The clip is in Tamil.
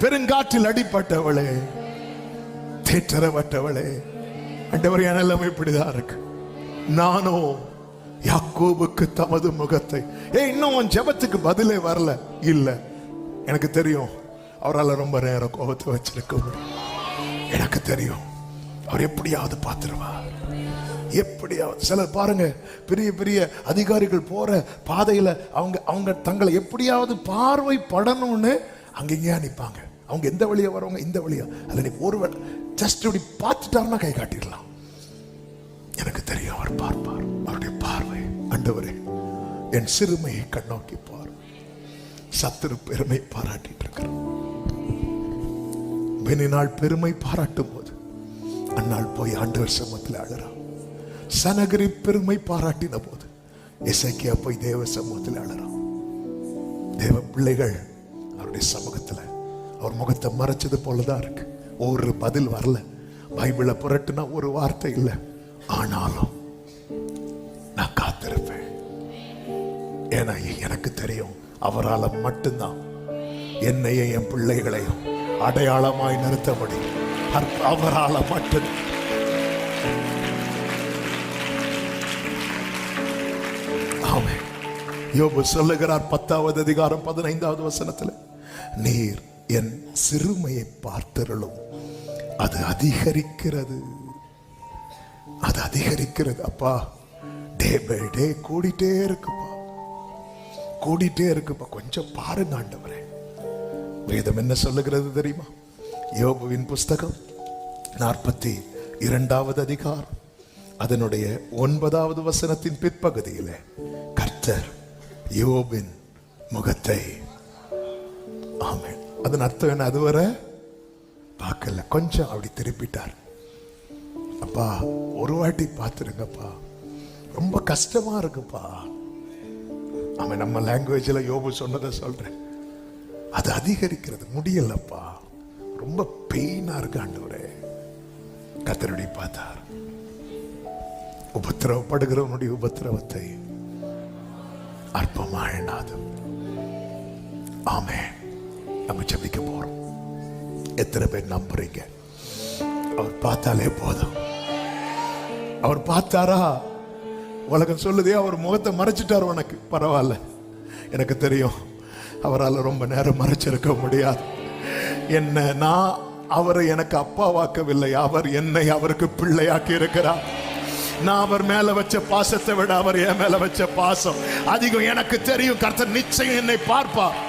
பெருங்காற்றில் அடிப்பட்டவளே தேற்றரவட்டவளே அண்டவர் என் நிலைமை இப்படிதான் இருக்கு. நானோ யாக்கோபுக்கு தமது முகத்தை ஏ இன்னும் உன் ஜெபத்துக்கு பதிலே வரல. இல்ல எனக்கு தெரியும் அவரால் ரொம்ப நேரம் கோபத்தை வச்சிருக்க முடியும் எனக்கு தெரியும் அவர் எப்படியாவது பார்த்துருவார். எப்படியாவது சிலர் பாருங்க பெரிய பெரிய அதிகாரிகள் போற பாதையில அவங்க அவங்க தங்களை எப்படியாவது பார்வை படணும்னு அங்கங்கேயா நிப்பாங்க அவங்க எந்த வழியா வரவங்க இந்த வழியா. அதை நீ ஒரு ஜஸ்ட் இப்படி பார்த்துட்டாருன்னா கை காட்டிடலாம். எனக்கு தெரியும் அவர் பார்ப்பார். அவருடைய பார்வை அண்டவரே என் சிறுமையை கண்ணோக்கி பார். சத்துரு பெருமை பாராட்டிட்டு இருக்கிறார். நாள் பெருமை பாராட்டும் போது அந்நாள் போய் ஆண்டவர் சமத்தில் அழறான் சனகரி பெருமை பாராட்டின போது இசைக்கியா போய் தேவ சமூகத்தில் அழறான் தேவ பிள்ளைகள் அவருடைய சமூகத்துல. அவர் முகத்தை மறைச்சது போலதான் இருக்கு. ஒரு பதில் வரல. பைபிளை புரட்டுனா ஒரு வார்த்தை இல்லை. ஆனாலும் நான் காத்திருப்பேன். ஏன்னா எனக்கு தெரியும் அவரால மட்டும்தான் என்னையும் என் பிள்ளைகளையும் அடையாளமாய் நிறுத்த முடியும். அவரால் அவரால மட்டும். ஆமென். யோபு சொல்லுகிறார் பத்தாவது அதிகாரம் பதினைந்தாவது வசனத்தில். நீர் என் சிறுமையை பார்த்தருளும். அது அதிகரிக்கிறது. அது அதிகரிக்கிறது அப்பா. டே பை டே கூடிட்டே இருக்குப்பா. கூடிட்டே இருக்குப்பா. கொஞ்சம் பாருங்க ஆண்டவரே. வேதம் என்ன சொல்லுகிறது தெரியுமா? யோபுவின் புஸ்தகம் நாற்பத்தி இரண்டாவது அதிகாரம். அதனுடைய ஒன்பதாவது வசனத்தின் பிற்பகுதியிலே கர்த்தர் யோபின் முகத்தை ஆமென். அதன் அர்த்தம் என்ன? அதுவரை பார்க்கல. கொஞ்சம் அப்படி திருப்பிட்டார். அப்பா ஒரு வாட்டி பார்த்துருங்கப்பா. ரொம்ப கஷ்டமா இருக்குப்பா. அவன் நம்ம லாங்குவேஜில் யோபு சொன்னதை சொல்கிறேன் அது அதிகரிக்கிறது. முடியலப்பா. ரொம்ப பெயினாக இருக்கு ஆண்டவரே. கத்தருடைய பார்த்தார் உபத்திரவப்படுகிறவனுடைய உபத்திரவத்தை அற்பமாக எண்ணாது ஆமே நம்ம ஜபிக்க போறோம். எத்தனை பேர் நம்புறீங்க? அவர் பார்த்தாலே போதும். அவர் பார்த்தாரா? உலகம் சொல்லுதே அவர் முகத்தை மறைச்சிட்டார் உனக்கு. பரவாயில்ல. எனக்கு தெரியும் அவரால் ரொம்ப நேரம் மறைச்சிருக்க முடியாது. என்ன நான் அவரை எனக்கு அப்பாவாக்கவில்லை. அவர் என்னை அவருக்கு பிள்ளையாக்கி இருக்கிறார். நான் அவர் மேல வச்ச பாசத்தை விட அவர் என் மேல வச்ச பாசம் அதிகம். எனக்கு தெரியும் கர்த்தர் நிச்சயம் என்னை பார்ப்பார்.